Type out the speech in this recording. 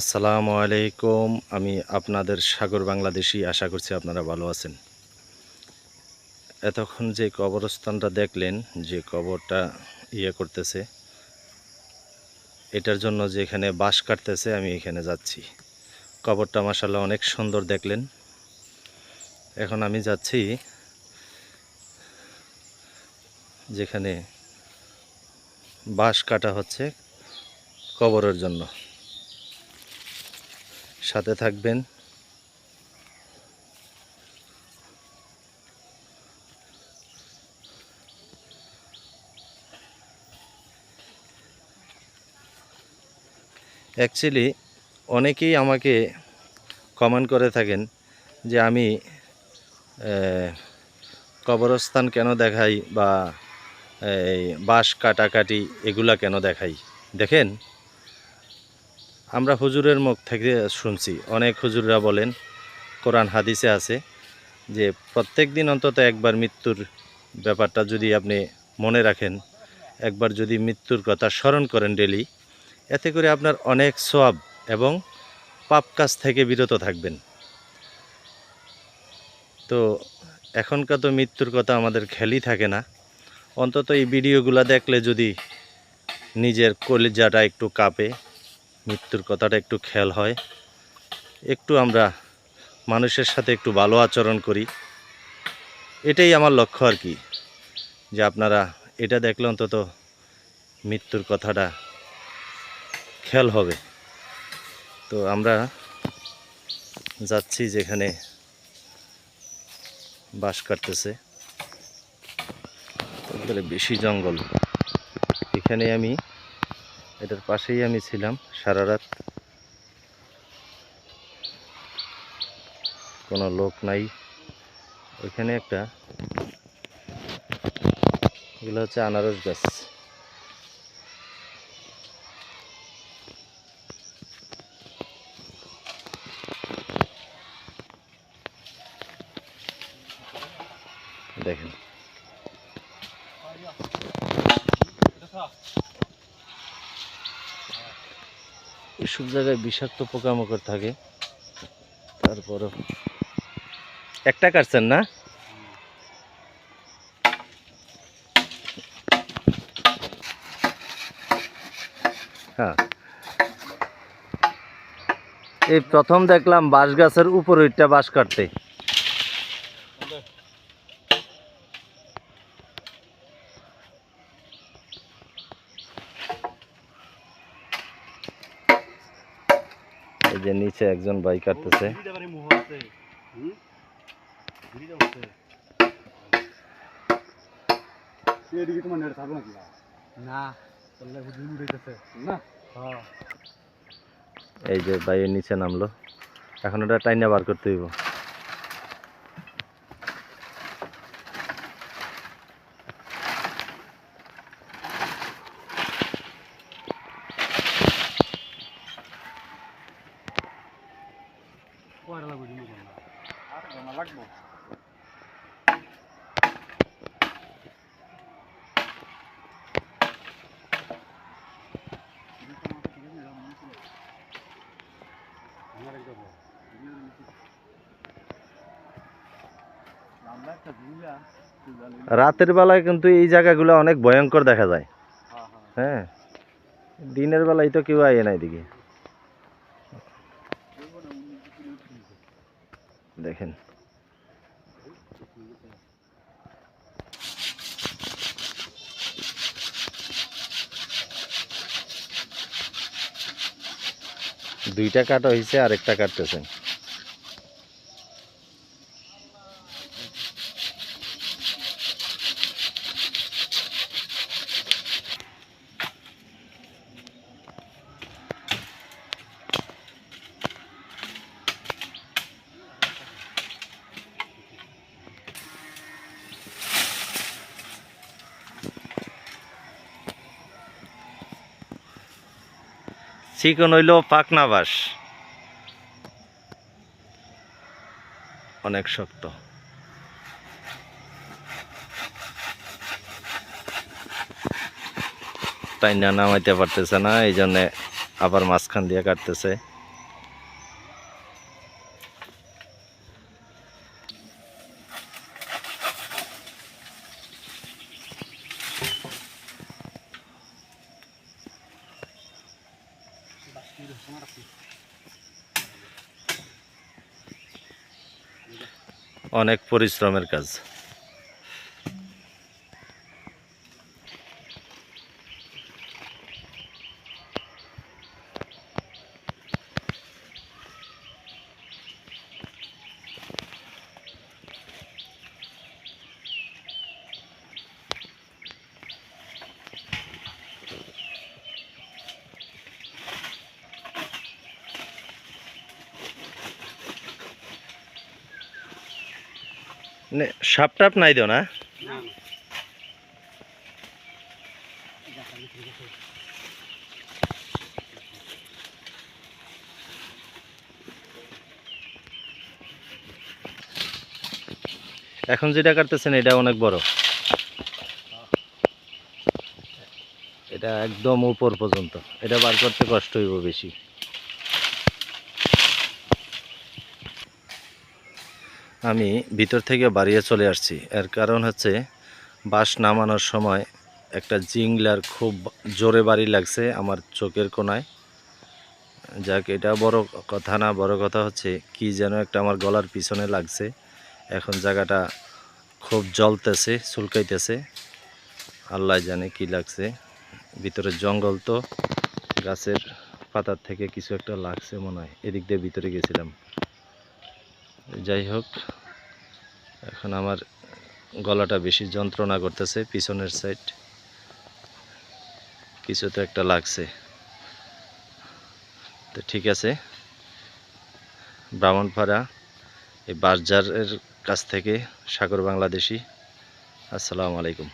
আসসালামু আলাইকুম। আমি আপনাদের সাগর বাংলাদেশি, আশা করছি আপনারা ভালো আছেন। এতক্ষণ যে কবরস্থানটা দেখলেন, যে কবরটা ইয়ে করতেছে, এটার জন্য যে এখানে বাঁশ কাটতেছে, আমি এখানে যাচ্ছি। কবরটা মাসাল্লাহ অনেক সুন্দর দেখলেন। এখন আমি যাচ্ছি যেখানে বাঁশ কাটা হচ্ছে কবরের জন্য। সাথে থাকবেন। অ্যাকচুয়ালি অনেকেই আমাকে কমেন্ট করে থাকেন যে আমি কবরস্থান কেন দেখাই বা বাঁশ কাটাকাটি এগুলা কেন দেখাই? দেখেন আমরা হুজুরের মুখ থেকে শুনছি। অনেক হুজুররা বলেন, কোরআন হাদিসে আছে যে প্রত্যেক দিন অন্তত একবার মৃত্যুর ব্যাপারটা যদি আপনি মনে রাখেন, একবার যদি মৃত্যুর কথা স্মরণ করেন ডেলি এতে করে আপনার অনেক সোয়াব এবং পাপ কাজ থেকে বিরত থাকবেন। তো এখনকার তো মৃত্যুর কথা আমাদের খেয়ালই থাকে না। অন্তত এই ভিডিওগুলো দেখলে যদি নিজের কলিজাটা একটু কাঁপে মৃত্যুর কথাটা একটু খেয়াল হয়। একটু আমরা মানুষের সাথে একটু ভালো আচরণ করি। এটাই আমার লক্ষ্য আর কি, যে আপনারা এটা দেখলে অন্তত মৃত্যুর কথাটা খেয়াল হবে। তো আমরা যাচ্ছি যেখানে বাস কাটতেছে। বেশি জঙ্গল। এখানে আমি এটার পাশেই আমি ছিলাম সারা রাত। কোনো লোক নাই। ওইখানে একটা, এগুলো হচ্ছে আনারস গাছ। দেখেন। এসব জায়গায় বিষাক্ত পোকামাকড় থাকে। তারপরও একটা কাটছেন না? হ্যাঁ। এই প্রথম দেখলাম বাঁশ গাছের উপর ওইটা বাঁশ কাটতে। যে নিচে একজন বাইক কাটতেছে। হ্যাঁ। এই যে বাইয়ের নিচে নামলো। এখন ওটা টাইনা বার করতে হইব। লাগবে রাতের বেলায় কিন্তু এই জায়গাগুলো অনেক ভয়ঙ্কর দেখা যায়। হ্যাঁ। দিনের বেলায় তো কেউ আয় না এদিকে দেখেন। দুইটা কাটা হয়েছে আরেকটা কাটতেছেন। চিকন হইল পাকনা বাস। অনেক শক্ত। টাইনা নামাইতে পারতেছে না এই জন্যে আবার মাঝখান দিয়ে কাটতেছে। অনেক পরিশ্রমের কাজ। সাপ টাপ নাই দিও না। এখন যেটা কাটতেছেন, এটা অনেক বড়। এটা একদম উপর পর্যন্ত। এটা বার করতে কষ্ট হইব বেশি। আমি ভিতর থেকে বাড়িয়ে চলে আসছি। এর কারণ হচ্ছে বাস নামানোর সময় একটা জিংলার খুব জোরে বাড়ি লাগছে আমার চোখের কোনায়। যাক, এটা বড় কথা না, বড় কথা হচ্ছে কি যেন একটা আমার গলার পিছনে লাগছে। এখন জায়গাটা খুব জ্বলতেছে, চুলকাইতেছে। আল্লাহ জানে কি লাগছে। ভিতরে জঙ্গল তো, গাছের পাতার থেকে কিছু একটা লাগছে মনে হয়। এদিক দিয়ে ভিতরে গেছিলাম। যাই হোক, এখন আমার গলাটা বেশি যন্ত্রণা করতেছে পিছনের সাইড কিছু তো একটা লাগছে। তো ঠিক আছে, ব্রাহ্মণপাড়া, এই বাজারের কাছ থেকে সাগর বাংলাদেশি। আসসালামু আলাইকুম।